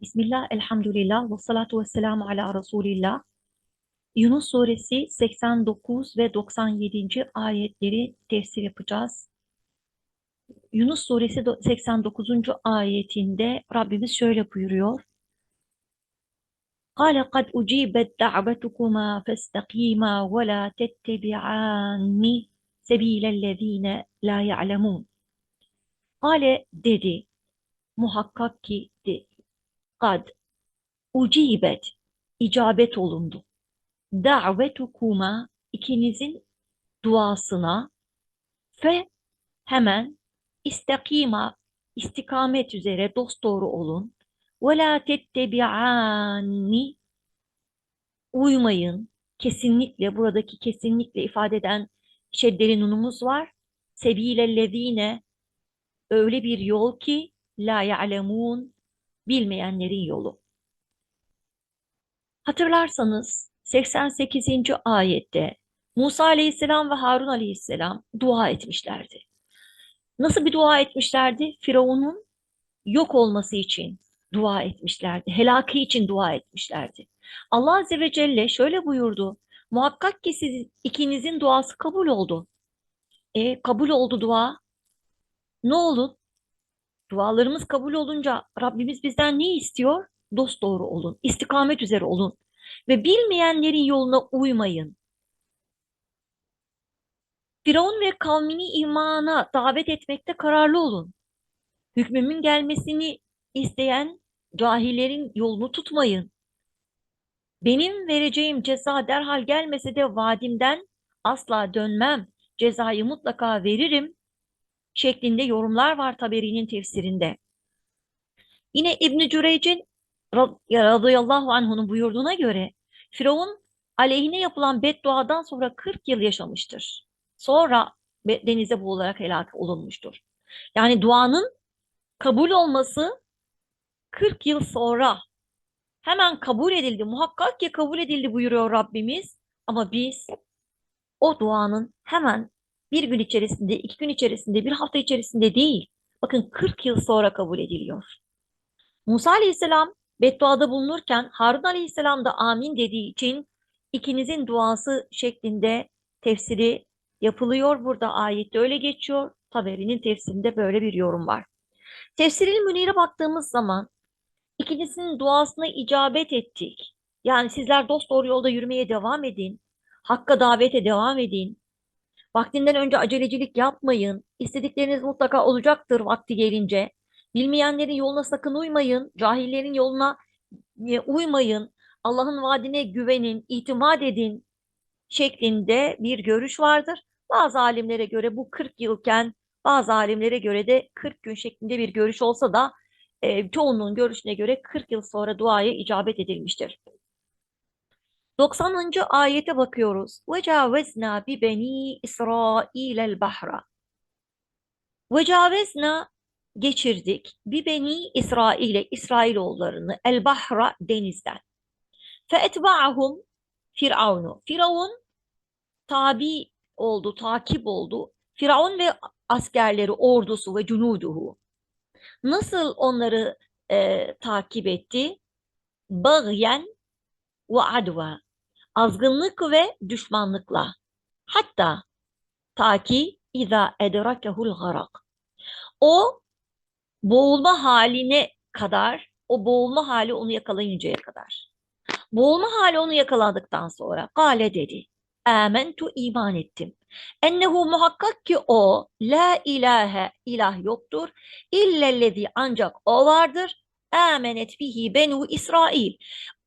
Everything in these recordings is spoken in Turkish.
Bismillah, elhamdülillah, ve salatu ve selamu ala Resulillah. Yunus suresi 89 ve 97. ayetleri tefsir yapacağız. Yunus suresi 89. ayetinde Rabbimiz şöyle buyuruyor. قال قد أجيبت دعوتكما فاستقيما ولا تتبعان سبيل الذين لا يعلمون. Kale dedi, muhakkak ki de, kad ucibet icabet olundu. Davetukuma ikinizin duasına fe hemen istakima istikamet üzere dosdoğru olun. Ve la tettebi'ani uymayın. Kesinlikle buradaki kesinlikle ifade eden şeddeli nunumuz var. Sebilellezine öyle bir yol ki la ya'lemun bilmeyenlerin yolu. Hatırlarsanız 88. ayette Musa aleyhisselam ve Harun aleyhisselam dua etmişlerdi. Nasıl bir dua etmişlerdi? Firavun'un yok olması için dua etmişlerdi. Helaki için dua etmişlerdi. Allah Azze ve Celle şöyle buyurdu. Muhakkak ki siz ikinizin duası kabul oldu. E kabul oldu dua. Ne olun? Dualarımız kabul olunca Rabbimiz bizden ne istiyor? Dost doğru olun, istikamet üzere olun ve bilmeyenlerin yoluna uymayın. Firavun ve kavmini imana davet etmekte kararlı olun. Hükmümün gelmesini isteyen cahillerin yolunu tutmayın. Benim vereceğim ceza derhal gelmese de vadimden asla dönmem. Cezayı mutlaka veririm şeklinde yorumlar var Taberi'nin tefsirinde. Yine İbn-i Cüreyc'in radıyallahu anh'unun buyurduğuna göre Firavun aleyhine yapılan bedduadan sonra 40 yıl yaşamıştır. Sonra denize boğularak helak olunmuştur. Yani duanın kabul olması 40 yıl sonra hemen kabul edildi. Muhakkak ki kabul edildi buyuruyor Rabbimiz. Ama biz o duanın hemen bir gün içerisinde, iki gün içerisinde, bir hafta içerisinde değil. Bakın 40 yıl sonra kabul ediliyor. Musa Aleyhisselam bedduada bulunurken Harun Aleyhisselam da amin dediği için ikinizin duası şeklinde tefsiri yapılıyor. Burada ayette öyle geçiyor. Taberi'nin tefsirinde böyle bir yorum var. Tefsiril Münir'e baktığımız zaman ikinizin duasına icabet ettik. Yani sizler dost doğru yolda yürümeye devam edin. Hakka davete devam edin. Vaktinden önce acelecilik yapmayın. İstedikleriniz mutlaka olacaktır vakti gelince. Bilmeyenlerin yoluna sakın uymayın. Cahillerin yoluna e, uymayın. Allah'ın vaadine güvenin, itimat edin şeklinde bir görüş vardır. Bazı alimlere göre bu 40 yılken bazı alimlere göre de 40 gün şeklinde bir görüş olsa da e, çoğunluğun görüşüne göre 40 yıl sonra duaya icabet edilmiştir. 90. ayete bakıyoruz. وَجَاوَزْنَا بِبَن۪ي İsrail el bahra. Vecavezna geçirdik. Bibeni İsrail'e, İsrailoğullarını el bahra denizden. Feetba'ahum Firavunu. Firavun tabi oldu, takip oldu. Firavun ve askerleri, ordusu ve cunuduhu. Nasıl onları e, takip etti? Bağyen ve adva azgınlık ve düşmanlıkla. Hatta ta ki İza edrakehul garak. O boğulma haline kadar, o boğulma hali onu yakalayıncaya kadar. Boğulma hali onu yakaladıktan sonra gale dedi. Amentu iman ettim. Ennehu muhakkak ki o la ilahe ilah yoktur. İllellezi ancak o vardır. Amenet bihi benu İsrail.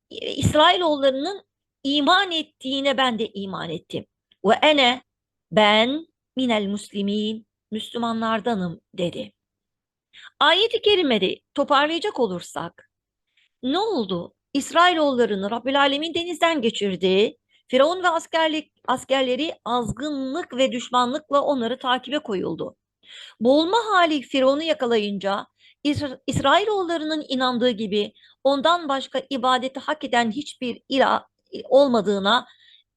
İsrailoğullarının iman ettiğine ben de iman ettim. Ve ene ben minel muslimin Müslümanlardanım dedi. Ayet-i kerimede toparlayacak olursak ne oldu? İsrailoğullarını Rabbül Alemin denizden geçirdi. Firavun ve askerlik, askerleri azgınlık ve düşmanlıkla onları takibe koyuldu. Boğulma hali Firavun'u yakalayınca İsra İsrailoğullarının inandığı gibi ondan başka ibadeti hak eden hiçbir ilah olmadığına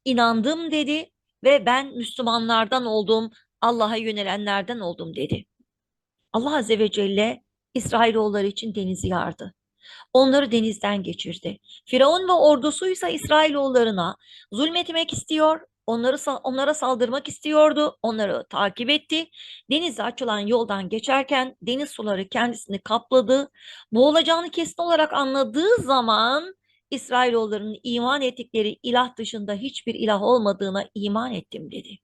inandım dedi ve ben Müslümanlardan oldum, Allah'a yönelenlerden oldum dedi. Allah Azze ve Celle İsrailoğulları için denizi yardı. Onları denizden geçirdi. Firavun ve ordusuysa İsrailoğullarına zulmetmek istiyor, onları onlara saldırmak istiyordu, onları takip etti. Denize açılan yoldan geçerken deniz suları kendisini kapladı. Boğulacağını kesin olarak anladığı zaman İsrailoğullarının iman ettikleri ilah dışında hiçbir ilah olmadığına iman ettim dedi.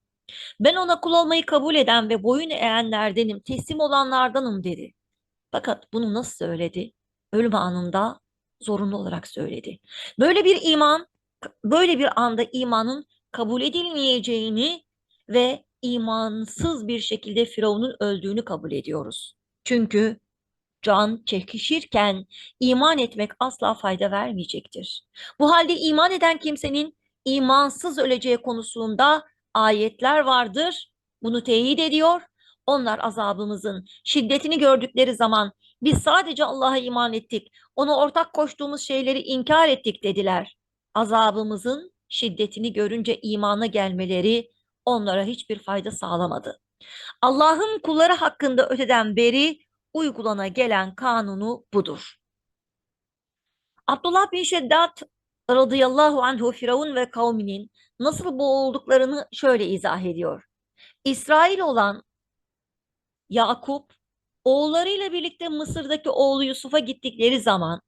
Ben ona kul olmayı kabul eden ve boyun eğenlerdenim, teslim olanlardanım dedi. Fakat bunu nasıl söyledi? Ölüm anında zorunlu olarak söyledi. Böyle bir iman, böyle bir anda imanın kabul edilmeyeceğini ve imansız bir şekilde Firavun'un öldüğünü kabul ediyoruz. Çünkü can çekişirken iman etmek asla fayda vermeyecektir. Bu halde iman eden kimsenin imansız öleceği konusunda ayetler vardır. Bunu teyit ediyor. Onlar azabımızın şiddetini gördükleri zaman biz sadece Allah'a iman ettik, ona ortak koştuğumuz şeyleri inkar ettik dediler. Azabımızın şiddetini görünce imana gelmeleri onlara hiçbir fayda sağlamadı. Allah'ın kulları hakkında öteden beri uygulana gelen kanunu budur. Abdullah bin Şeddat radıyallahu anhu Firavun ve kavminin nasıl boğulduklarını şöyle izah ediyor. İsrail olan Yakup oğullarıyla birlikte Mısır'daki oğlu Yusuf'a gittikleri zaman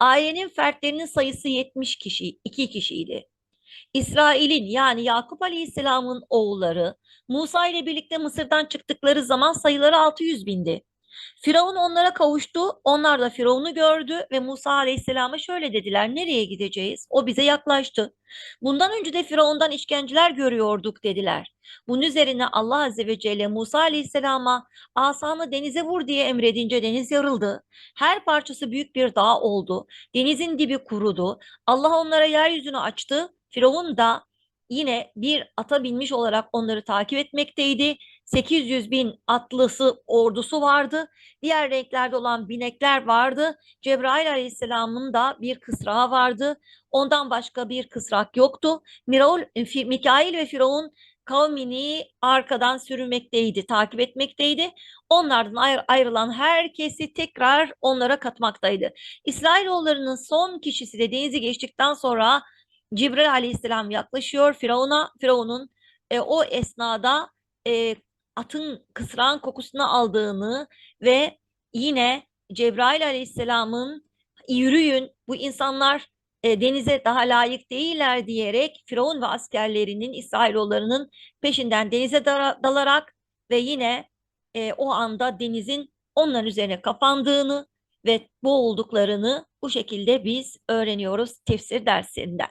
ailenin fertlerinin sayısı 70 kişi, 2 kişiydi. İsrail'in yani Yakup Aleyhisselam'ın oğulları Musa ile birlikte Mısır'dan çıktıkları zaman sayıları 600 bindi. Firavun onlara kavuştu. Onlar da Firavun'u gördü ve Musa Aleyhisselam'a şöyle dediler. Nereye gideceğiz? O bize yaklaştı. Bundan önce de Firavun'dan işkenceler görüyorduk dediler. Bunun üzerine Allah Azze ve Celle Musa Aleyhisselam'a asanı denize vur diye emredince deniz yarıldı. Her parçası büyük bir dağ oldu. Denizin dibi kurudu. Allah onlara yeryüzünü açtı. Firavun da yine bir ata binmiş olarak onları takip etmekteydi 800 bin atlısı ordusu vardı. Diğer renklerde olan binekler vardı. Cebrail aleyhisselamın da bir kısrağı vardı. Ondan başka bir kısrak yoktu. Miraul, Mikail ve Firavun kavmini arkadan sürmekteydi, takip etmekteydi. Onlardan ayr ayrılan herkesi tekrar onlara katmaktaydı. İsrailoğullarının son kişisi de denizi geçtikten sonra Cibril aleyhisselam yaklaşıyor Firavun'a. Firavun'un e, o esnada e, atın kısrağın kokusunu aldığını ve yine Cebrail aleyhisselamın yürüyün bu insanlar e, denize daha layık değiller diyerek Firavun ve askerlerinin İsrailoğullarının peşinden denize dalarak ve yine e, o anda denizin onların üzerine kapandığını ve boğulduklarını bu şekilde biz öğreniyoruz tefsir derslerinden,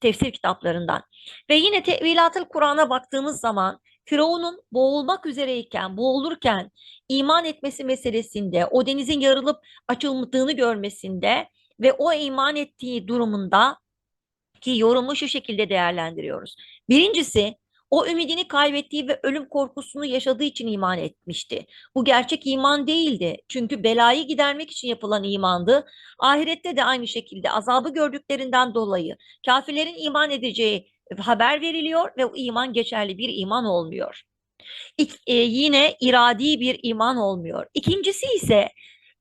tefsir kitaplarından. Ve yine Tevilatıl Kur'an'a baktığımız zaman Firavun'un boğulmak üzereyken, boğulurken iman etmesi meselesinde, o denizin yarılıp açılmadığını görmesinde ve o iman ettiği durumunda ki yorumu şu şekilde değerlendiriyoruz. Birincisi o ümidini kaybettiği ve ölüm korkusunu yaşadığı için iman etmişti. Bu gerçek iman değildi. Çünkü belayı gidermek için yapılan imandı. Ahirette de aynı şekilde azabı gördüklerinden dolayı kafirlerin iman edeceği haber veriliyor ve o iman geçerli bir iman olmuyor. İk, e, yine iradi bir iman olmuyor. İkincisi ise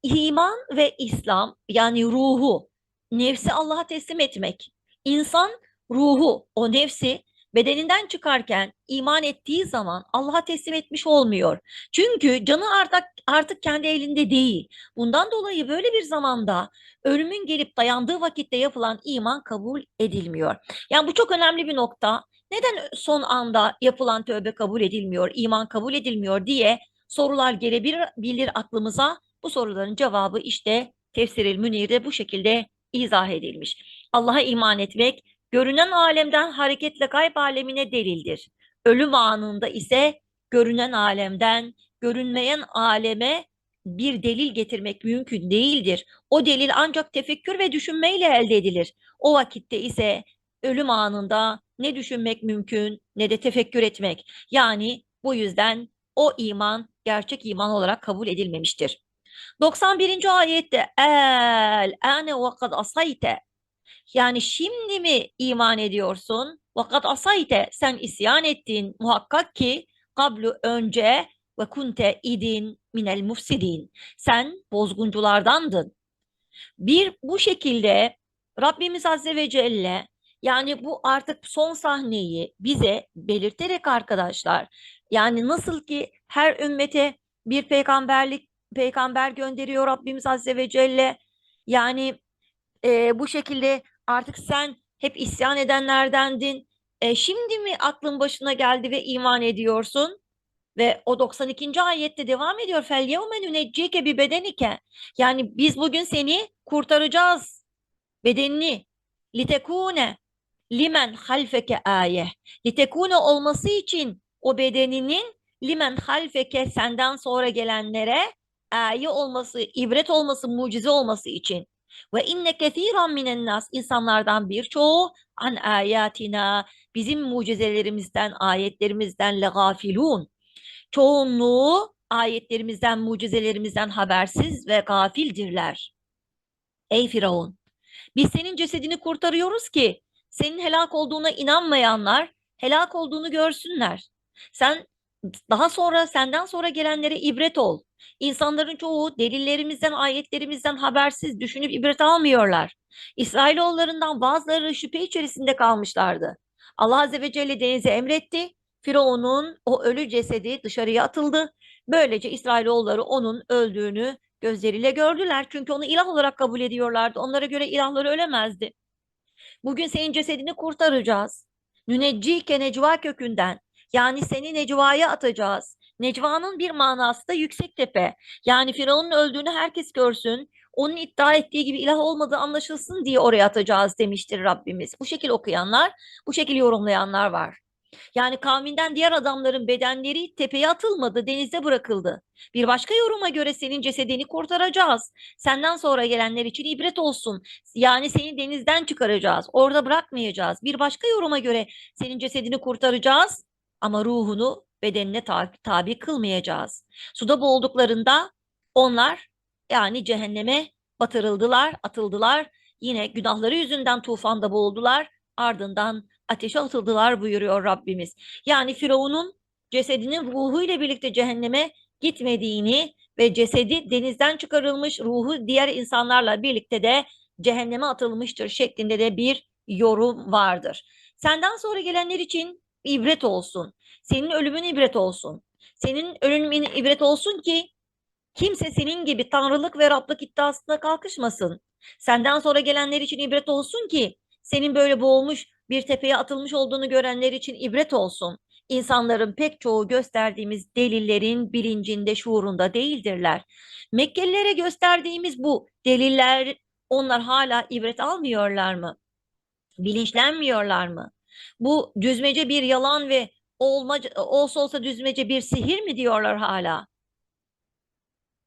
iman ve İslam yani ruhu, nefsi Allah'a teslim etmek. İnsan ruhu, o nefsi bedeninden çıkarken iman ettiği zaman Allah'a teslim etmiş olmuyor. Çünkü canı artık artık kendi elinde değil. Bundan dolayı böyle bir zamanda ölümün gelip dayandığı vakitte yapılan iman kabul edilmiyor. Yani bu çok önemli bir nokta. Neden son anda yapılan tövbe kabul edilmiyor, iman kabul edilmiyor diye sorular gelebilir aklımıza. Bu soruların cevabı işte Tefsiril Münir'de bu şekilde izah edilmiş. Allah'a iman etmek görünen alemden hareketle gayb alemine delildir. Ölüm anında ise görünen alemden görünmeyen aleme bir delil getirmek mümkün değildir. O delil ancak tefekkür ve düşünmeyle elde edilir. O vakitte ise ölüm anında ne düşünmek mümkün ne de tefekkür etmek. Yani bu yüzden o iman gerçek iman olarak kabul edilmemiştir. 91. ayette el ane ve kad asayte yani şimdi mi iman ediyorsun? Vakat asayte sen isyan ettin muhakkak ki kablu önce ve kunte idin minel mufsidin. Sen bozgunculardandın. Bir bu şekilde Rabbimiz Azze ve Celle yani bu artık son sahneyi bize belirterek arkadaşlar yani nasıl ki her ümmete bir peygamberlik peygamber gönderiyor Rabbimiz Azze ve Celle yani e, bu şekilde artık sen hep isyan edenlerdendin. E, şimdi mi aklın başına geldi ve iman ediyorsun? Ve o 92. ayette devam ediyor. Nunecike bi bedenike. Yani biz bugün seni kurtaracağız. Bedenini. Litekune limen halfeke aye. Litekune olması için o bedeninin limen halfeke senden sonra gelenlere aye olması, ibret olması, mucize olması için. Ve inne kethiran minen nas insanlardan birçoğu an ayatina bizim mucizelerimizden, ayetlerimizden legafilun çoğunluğu ayetlerimizden, mucizelerimizden habersiz ve gafildirler. Ey Firavun, biz senin cesedini kurtarıyoruz ki senin helak olduğuna inanmayanlar helak olduğunu görsünler. Sen daha sonra senden sonra gelenlere ibret ol. İnsanların çoğu delillerimizden, ayetlerimizden habersiz düşünüp ibret almıyorlar. İsrailoğullarından bazıları şüphe içerisinde kalmışlardı. Allah Azze ve Celle denize emretti. Firavun'un o ölü cesedi dışarıya atıldı. Böylece İsrailoğulları onun öldüğünü gözleriyle gördüler. Çünkü onu ilah olarak kabul ediyorlardı. Onlara göre ilahları ölemezdi. Bugün senin cesedini kurtaracağız. Nüneccike necva kökünden. Yani seni necvaya atacağız. Necvanın bir manası da yüksek tepe. Yani Firavun'un öldüğünü herkes görsün. Onun iddia ettiği gibi ilah olmadığı anlaşılsın diye oraya atacağız demiştir Rabbimiz. Bu şekil okuyanlar, bu şekil yorumlayanlar var. Yani kavminden diğer adamların bedenleri tepeye atılmadı, denize bırakıldı. Bir başka yoruma göre senin cesedini kurtaracağız. Senden sonra gelenler için ibret olsun. Yani seni denizden çıkaracağız. Orada bırakmayacağız. Bir başka yoruma göre senin cesedini kurtaracağız ama ruhunu bedenine ta tabi kılmayacağız. Suda boğulduklarında onlar yani cehenneme batırıldılar, atıldılar. Yine günahları yüzünden tufanda boğuldular. Ardından ateşe atıldılar buyuruyor Rabbimiz. Yani Firavun'un cesedinin ruhu ile birlikte cehenneme gitmediğini ve cesedi denizden çıkarılmış ruhu diğer insanlarla birlikte de cehenneme atılmıştır şeklinde de bir yorum vardır. Senden sonra gelenler için ibret olsun. Senin ölümün ibret olsun. Senin ölümün ibret olsun ki kimse senin gibi tanrılık ve Rablık iddiasına kalkışmasın. Senden sonra gelenler için ibret olsun ki senin böyle boğulmuş bir tepeye atılmış olduğunu görenler için ibret olsun. İnsanların pek çoğu gösterdiğimiz delillerin bilincinde, şuurunda değildirler. Mekkelilere gösterdiğimiz bu deliller onlar hala ibret almıyorlar mı? Bilinçlenmiyorlar mı? Bu düzmece bir yalan ve olma, olsa olsa düzmece bir sihir mi diyorlar hala?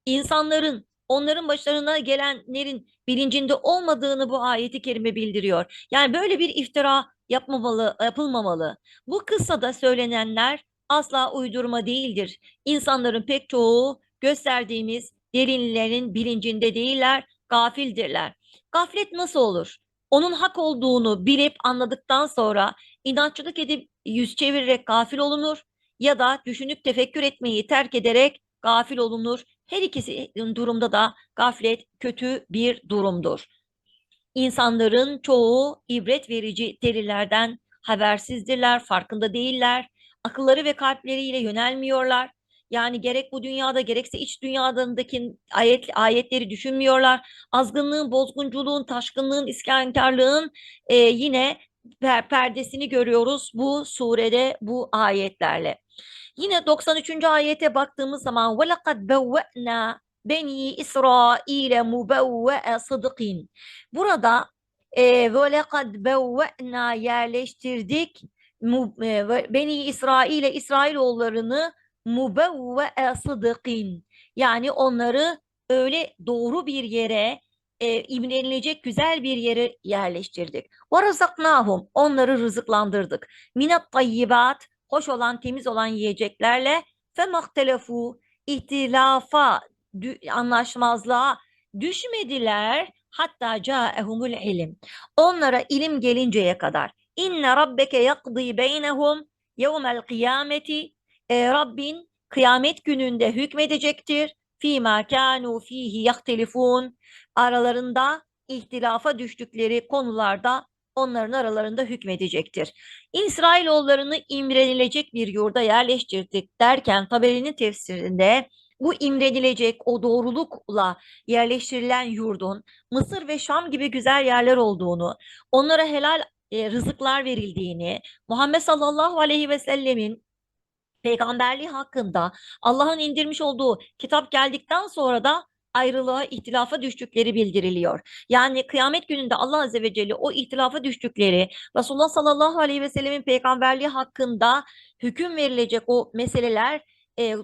İnsanların onların başlarına gelenlerin bilincinde olmadığını bu ayeti kerime bildiriyor. Yani böyle bir iftira yapmamalı, yapılmamalı. Bu kıssada söylenenler asla uydurma değildir. İnsanların pek çoğu gösterdiğimiz derinlerin bilincinde değiller, gafildirler. Gaflet nasıl olur? Onun hak olduğunu bilip anladıktan sonra inatçılık edip yüz çevirerek gafil olunur ya da düşünüp tefekkür etmeyi terk ederek gafil olunur. Her ikisi durumda da gaflet kötü bir durumdur. İnsanların çoğu ibret verici delillerden habersizdirler, farkında değiller. Akılları ve kalpleriyle yönelmiyorlar. Yani gerek bu dünyada gerekse iç dünyadaki ayet, ayetleri düşünmüyorlar. Azgınlığın, bozgunculuğun, taşkınlığın, isyankarlığın e, yine per perdesini görüyoruz bu surede, bu ayetlerle. Yine 93. ayete baktığımız zaman وَلَقَدْ بَوَّأْنَا Beni İsrail'e mubevve'e sıdıkin. Burada e, ve lekad bevve'na yerleştirdik e, Beni İsrail'e İsrailoğullarını mubevve'e sıdıkin. Yani onları öyle doğru bir yere e, imrenilecek güzel bir yere yerleştirdik. Ve razaknahum onları rızıklandırdık. Minat tayyibat hoş olan temiz olan yiyeceklerle fe mahtelefu ihtilafa anlaşmazlığa düşmediler hatta caehumul ilim. Onlara ilim gelinceye kadar. İnne rabbeke yakdi beynehum yevmel kıyameti. E, Rabbin kıyamet gününde hükmedecektir. fîmâ kânû fîhî yahtelifûn aralarında ihtilafa düştükleri konularda onların aralarında hükmedecektir. İsrailoğullarını imrenilecek bir yurda yerleştirdik derken Taberi'nin tefsirinde bu imrenilecek o doğrulukla yerleştirilen yurdun Mısır ve Şam gibi güzel yerler olduğunu, onlara helal e, rızıklar verildiğini, Muhammed sallallahu aleyhi ve sellemin peygamberliği hakkında Allah'ın indirmiş olduğu kitap geldikten sonra da ayrılığa, ihtilafa düştükleri bildiriliyor. Yani kıyamet gününde Allah Azze ve Celle o ihtilafa düştükleri Resulullah sallallahu aleyhi ve sellemin peygamberliği hakkında hüküm verilecek o meseleler e,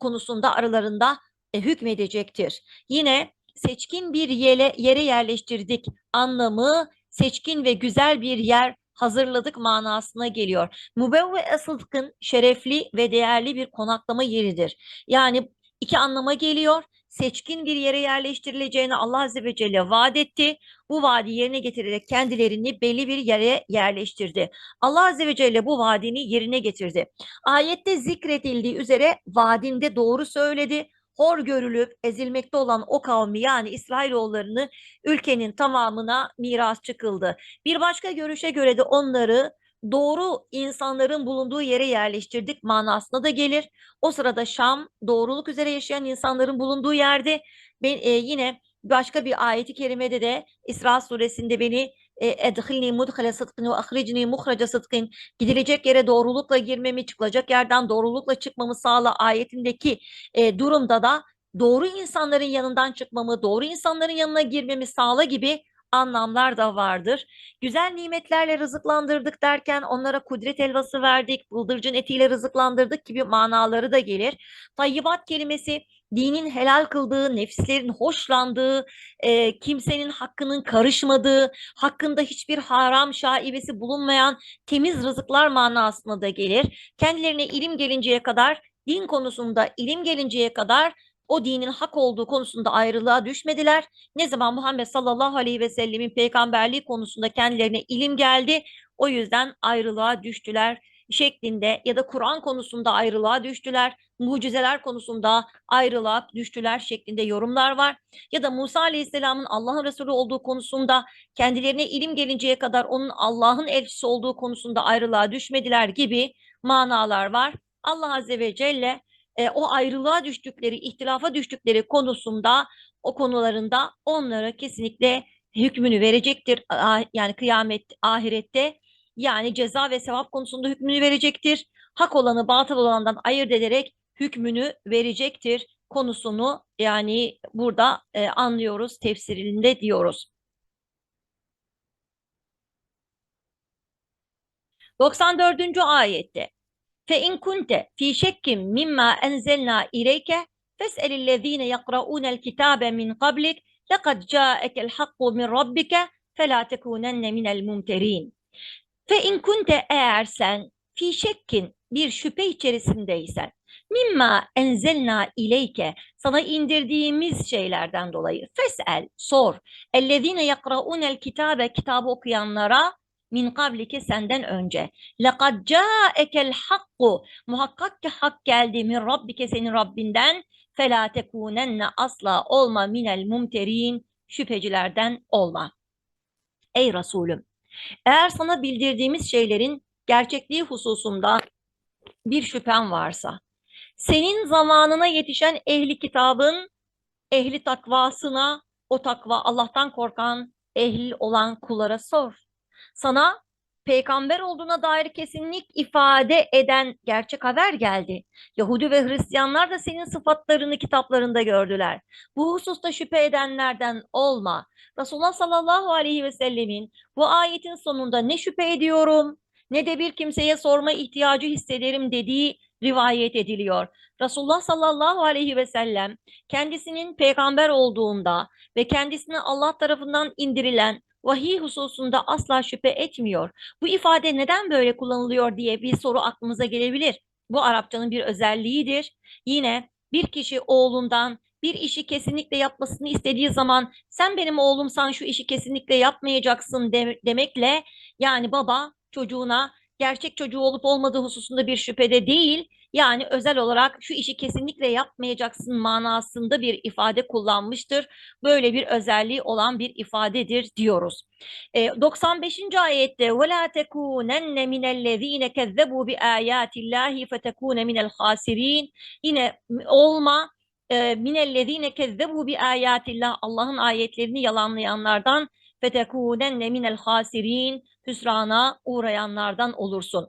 konusunda aralarında e, hükmedecektir. Yine seçkin bir yere, yere yerleştirdik anlamı seçkin ve güzel bir yer hazırladık manasına geliyor. Mübevve sıdkın şerefli ve değerli bir konaklama yeridir. Yani iki anlama geliyor. Seçkin bir yere yerleştirileceğini Allah Azze ve Celle vaat etti. Bu vaadi yerine getirerek kendilerini belli bir yere yerleştirdi. Allah Azze ve Celle bu vaadini yerine getirdi. Ayette zikredildiği üzere vaadinde doğru söyledi hor görülüp ezilmekte olan o kavmi yani İsrailoğullarını ülkenin tamamına miras çıkıldı. Bir başka görüşe göre de onları doğru insanların bulunduğu yere yerleştirdik manasına da gelir. O sırada Şam doğruluk üzere yaşayan insanların bulunduğu yerde ben, e, yine başka bir ayeti kerimede de İsra suresinde beni edhilni mudhale sıdkın ve ahricni muhraca sıdkın gidilecek yere doğrulukla girmemi çıkılacak yerden doğrulukla çıkmamı sağla ayetindeki e, durumda da doğru insanların yanından çıkmamı, doğru insanların yanına girmemi sağla gibi anlamlar da vardır. Güzel nimetlerle rızıklandırdık derken onlara kudret elvası verdik, bıldırcın etiyle rızıklandırdık gibi manaları da gelir. Tayyibat kelimesi dinin helal kıldığı, nefislerin hoşlandığı, e, kimsenin hakkının karışmadığı, hakkında hiçbir haram şaibesi bulunmayan temiz rızıklar manasına da gelir. Kendilerine ilim gelinceye kadar, din konusunda ilim gelinceye kadar o dinin hak olduğu konusunda ayrılığa düşmediler. Ne zaman Muhammed sallallahu aleyhi ve sellemin peygamberliği konusunda kendilerine ilim geldi, o yüzden ayrılığa düştüler şeklinde ya da Kur'an konusunda ayrılığa düştüler, mucizeler konusunda ayrılığa düştüler şeklinde yorumlar var. Ya da Musa Aleyhisselam'ın Allah'ın Resulü olduğu konusunda kendilerine ilim gelinceye kadar onun Allah'ın elçisi olduğu konusunda ayrılığa düşmediler gibi manalar var. Allah Azze ve Celle e, o ayrılığa düştükleri, ihtilafa düştükleri konusunda o konularında onlara kesinlikle hükmünü verecektir. Yani kıyamet, ahirette yani ceza ve sevap konusunda hükmünü verecektir. Hak olanı batıl olandan ayırt ederek hükmünü verecektir konusunu yani burada e, anlıyoruz tefsirinde diyoruz. 94. ayette fe in kunte fi şekkim mimma enzelna ileyke fes'elillezine yakraunel kitabe min qablik lekad ca'ekel hakku min rabbike fe la tekunenne minel. Fe in kunte eğer sen fi şekkin bir şüphe içerisindeysen mimma enzelna ileyke sana indirdiğimiz şeylerden dolayı fesel sor ellezine yakraunel kitabe kitabı okuyanlara min kablike senden önce lekad caekel hakku muhakkak ki hak geldi min rabbike senin Rabbinden fela tekunenne asla olma minel mumterin şüphecilerden olma. Ey Resulüm eğer sana bildirdiğimiz şeylerin gerçekliği hususunda bir şüphen varsa, senin zamanına yetişen ehli kitabın ehli takvasına, o takva Allah'tan korkan ehli olan kullara sor. Sana peygamber olduğuna dair kesinlik ifade eden gerçek haber geldi. Yahudi ve Hristiyanlar da senin sıfatlarını kitaplarında gördüler. Bu hususta şüphe edenlerden olma. Resulullah sallallahu aleyhi ve sellemin bu ayetin sonunda ne şüphe ediyorum ne de bir kimseye sorma ihtiyacı hissederim dediği rivayet ediliyor. Resulullah sallallahu aleyhi ve sellem kendisinin peygamber olduğunda ve kendisine Allah tarafından indirilen vahiy hususunda asla şüphe etmiyor. Bu ifade neden böyle kullanılıyor diye bir soru aklımıza gelebilir. Bu Arapçanın bir özelliğidir. Yine bir kişi oğlundan bir işi kesinlikle yapmasını istediği zaman sen benim oğlumsan şu işi kesinlikle yapmayacaksın de demekle yani baba çocuğuna gerçek çocuğu olup olmadığı hususunda bir şüphede değil. Yani özel olarak şu işi kesinlikle yapmayacaksın manasında bir ifade kullanmıştır. Böyle bir özelliği olan bir ifadedir diyoruz. E, 95. ayette وَلَا تَكُونَنَّ مِنَ الَّذ۪ينَ كَذَّبُوا بِآيَاتِ اللّٰهِ فَتَكُونَ مِنَ الْخَاسِر۪ينَ Yine olma minellezine kezzebu bi ayatillah Allah'ın ayetlerini yalanlayanlardan fetekûnenne minel hasirin hüsrana uğrayanlardan olursun.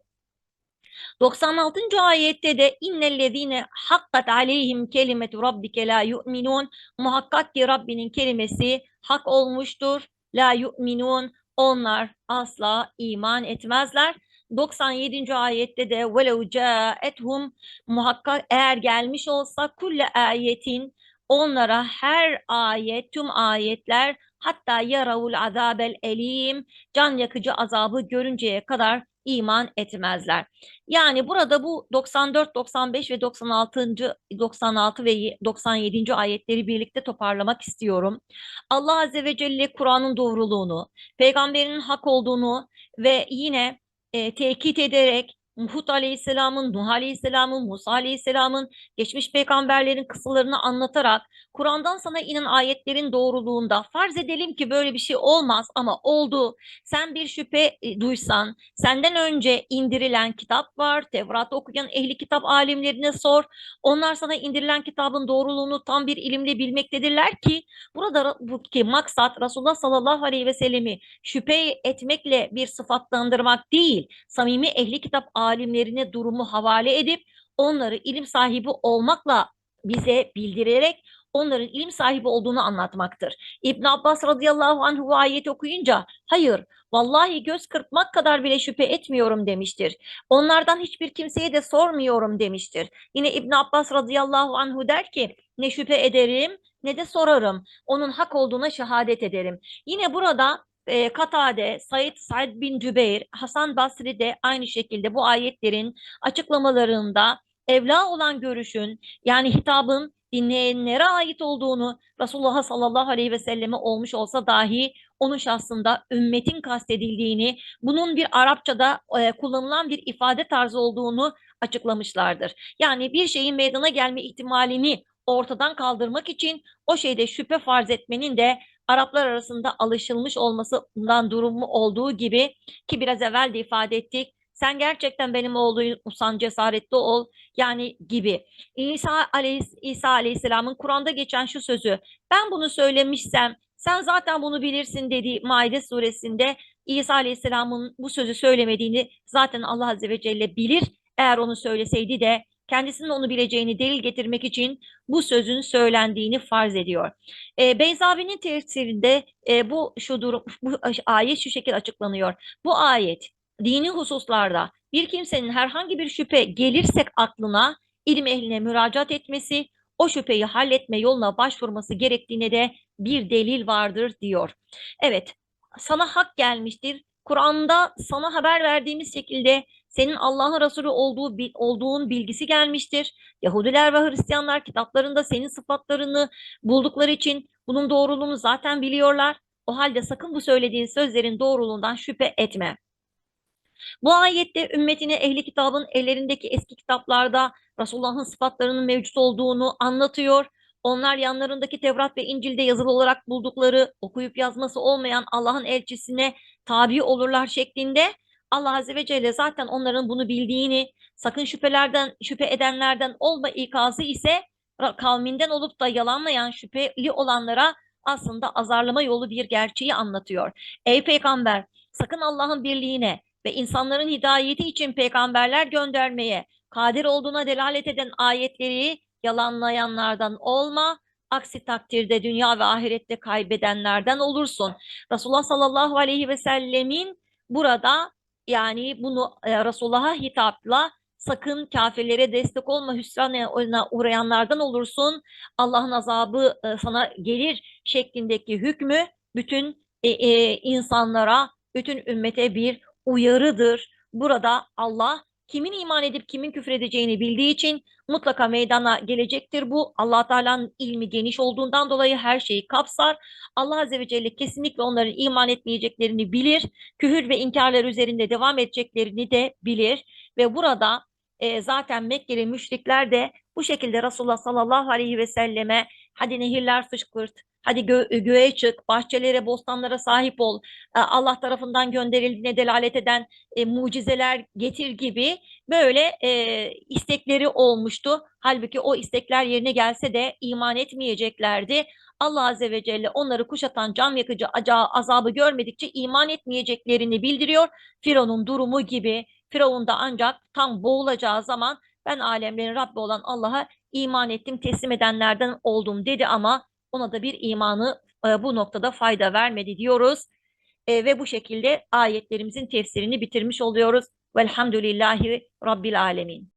96. ayette de innellezine hakkat aleyhim kelimetu rabbike la yu'minun muhakkak ki Rabbinin kelimesi hak olmuştur. La yu'minun onlar asla iman etmezler. 97. ayette de velev caethum muhakkak eğer gelmiş olsa kulle ayetin onlara her ayet tüm ayetler hatta yaravul azabel elim can yakıcı azabı görünceye kadar iman etmezler. Yani burada bu 94, 95 ve 96. 96 ve 97. ayetleri birlikte toparlamak istiyorum. Allah Azze ve Celle Kur'an'ın doğruluğunu, peygamberin hak olduğunu ve yine e, tekit ederek Hud Aleyhisselam'ın, Nuh Aleyhisselam'ın, Musa Aleyhisselam'ın, geçmiş peygamberlerin kıssalarını anlatarak Kur'an'dan sana inen ayetlerin doğruluğunda farz edelim ki böyle bir şey olmaz ama oldu. Sen bir şüphe e, duysan, senden önce indirilen kitap var, Tevrat okuyan ehli kitap alimlerine sor. Onlar sana indirilen kitabın doğruluğunu tam bir ilimle bilmektedirler ki burada bu ki maksat Resulullah sallallahu aleyhi ve sellemi şüphe etmekle bir sıfatlandırmak değil, samimi ehli kitap alimlerine durumu havale edip onları ilim sahibi olmakla bize bildirerek onların ilim sahibi olduğunu anlatmaktır. İbn Abbas radıyallahu anh bu ayeti okuyunca hayır vallahi göz kırpmak kadar bile şüphe etmiyorum demiştir. Onlardan hiçbir kimseye de sormuyorum demiştir. Yine İbn Abbas radıyallahu anhu der ki ne şüphe ederim ne de sorarım. Onun hak olduğuna şehadet ederim. Yine burada e, Katade, Said, Said bin Cübeyr, Hasan Basri de aynı şekilde bu ayetlerin açıklamalarında evla olan görüşün yani hitabın dinleyenlere ait olduğunu Resulullah sallallahu aleyhi ve selleme olmuş olsa dahi onun şahsında ümmetin kastedildiğini, bunun bir Arapçada e, kullanılan bir ifade tarzı olduğunu açıklamışlardır. Yani bir şeyin meydana gelme ihtimalini ortadan kaldırmak için o şeyde şüphe farz etmenin de Araplar arasında alışılmış olmasından durumu olduğu gibi ki biraz evvel de ifade ettik. Sen gerçekten benim oğlumsan cesaretli ol yani gibi. İsa, aleyhis, İsa aleyhisselamın Kur'an'da geçen şu sözü ben bunu söylemişsem sen zaten bunu bilirsin dediği Maide suresinde İsa aleyhisselamın bu sözü söylemediğini zaten Allah azze ve celle bilir. Eğer onu söyleseydi de kendisinin onu bileceğini delil getirmek için bu sözün söylendiğini farz ediyor. E, Beyzavi'nin tefsirinde e, bu şu durum, bu ayet şu şekilde açıklanıyor. Bu ayet dini hususlarda bir kimsenin herhangi bir şüphe gelirsek aklına ilim ehline müracaat etmesi, o şüpheyi halletme yoluna başvurması gerektiğine de bir delil vardır diyor. Evet, sana hak gelmiştir. Kur'an'da sana haber verdiğimiz şekilde senin Allah'ın Resulü olduğu olduğun bilgisi gelmiştir. Yahudiler ve Hristiyanlar kitaplarında senin sıfatlarını buldukları için bunun doğruluğunu zaten biliyorlar. O halde sakın bu söylediğin sözlerin doğruluğundan şüphe etme. Bu ayette ümmetine ehli kitabın ellerindeki eski kitaplarda Resulullah'ın sıfatlarının mevcut olduğunu anlatıyor. Onlar yanlarındaki Tevrat ve İncil'de yazılı olarak buldukları okuyup yazması olmayan Allah'ın elçisine tabi olurlar şeklinde Allah Azze ve Celle zaten onların bunu bildiğini, sakın şüphelerden, şüphe edenlerden olma ikazı ise kavminden olup da yalanlayan şüpheli olanlara aslında azarlama yolu bir gerçeği anlatıyor. Ey peygamber sakın Allah'ın birliğine ve insanların hidayeti için peygamberler göndermeye kadir olduğuna delalet eden ayetleri yalanlayanlardan olma. Aksi takdirde dünya ve ahirette kaybedenlerden olursun. Resulullah sallallahu aleyhi ve sellemin burada yani bunu e, Resulullah'a hitapla sakın kafirlere destek olma hüsrana uğrayanlardan olursun. Allah'ın azabı e, sana gelir şeklindeki hükmü bütün e, e, insanlara, bütün ümmete bir uyarıdır. Burada Allah kimin iman edip kimin küfredeceğini bildiği için mutlaka meydana gelecektir bu. Allah Teala'nın ilmi geniş olduğundan dolayı her şeyi kapsar. Allah Azze ve Celle kesinlikle onların iman etmeyeceklerini bilir. Küfür ve inkarlar üzerinde devam edeceklerini de bilir. Ve burada e, zaten Mekkeli müşrikler de bu şekilde Resulullah sallallahu aleyhi ve selleme hadi nehirler fışkırt, hadi gö göğe çık, bahçelere, bostanlara sahip ol, e, Allah tarafından gönderildiğine delalet eden e, mucizeler getir gibi böyle e, istekleri olmuştu. Halbuki o istekler yerine gelse de iman etmeyeceklerdi. Allah Azze ve Celle onları kuşatan can yakıcı azabı görmedikçe iman etmeyeceklerini bildiriyor. Firavun'un durumu gibi Firavun da ancak tam boğulacağı zaman ben alemlerin Rabbi olan Allah'a iman ettim, teslim edenlerden oldum dedi ama ona da bir imanı e, bu noktada fayda vermedi diyoruz. E, ve bu şekilde ayetlerimizin tefsirini bitirmiş oluyoruz. Velhamdülillahi Rabbil Alemin.